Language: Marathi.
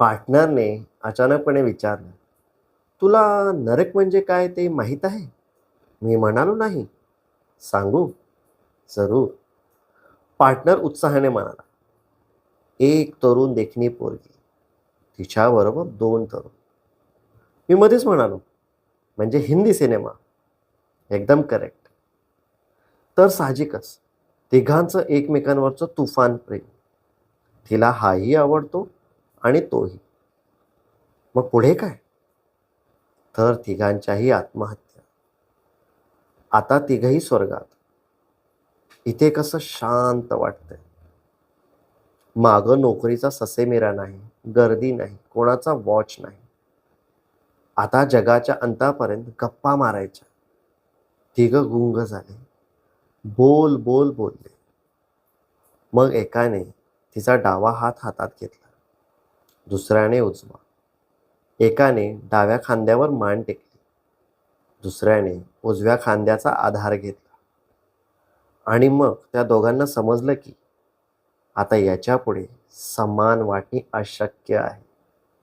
पार्टनरने अचानकपणे विचारलं तुला नरक म्हणजे काय ते माहीत आहे? मी म्हणालो नाही. सांगू. जरूर. पार्टनर उत्साहाने म्हणाला एक तरुण देखणी पोरगी तिच्याबरोबर दोन तरुण. मी मध्येच म्हणालो म्हणजे हिंदी सिनेमा. एकदम करेक्ट तर साहजिकच तिघांचं एकमेकांवरचं तुफान प्रेम तिला हाही आवडतो आणि तोही. मग पुढे काय? तर तिघांच्याही आत्महत्या. आता तिघही स्वर्गात. इथे कसं शांत वाटतंय. मागं नोकरीचा ससेमिरा नाही गर्दी नाही कोणाचा वॉच नाही. आता जगाच्या अंतापर्यंत गप्पा मारायच्या. तिघं गुंग झाले. बोल बोल बोलले. मग एकाने तिचा डावा हात हातात घेतला. दुसऱ्याने उजवा. एकाने डाव्या खांद्यावर मान टेकली. दुसऱ्याने उजव्या खांद्याचा आधार घेतला. आणि मग त्या दोघांना समजलं की आता याच्यापुढे समान वाटणी अशक्य आहे.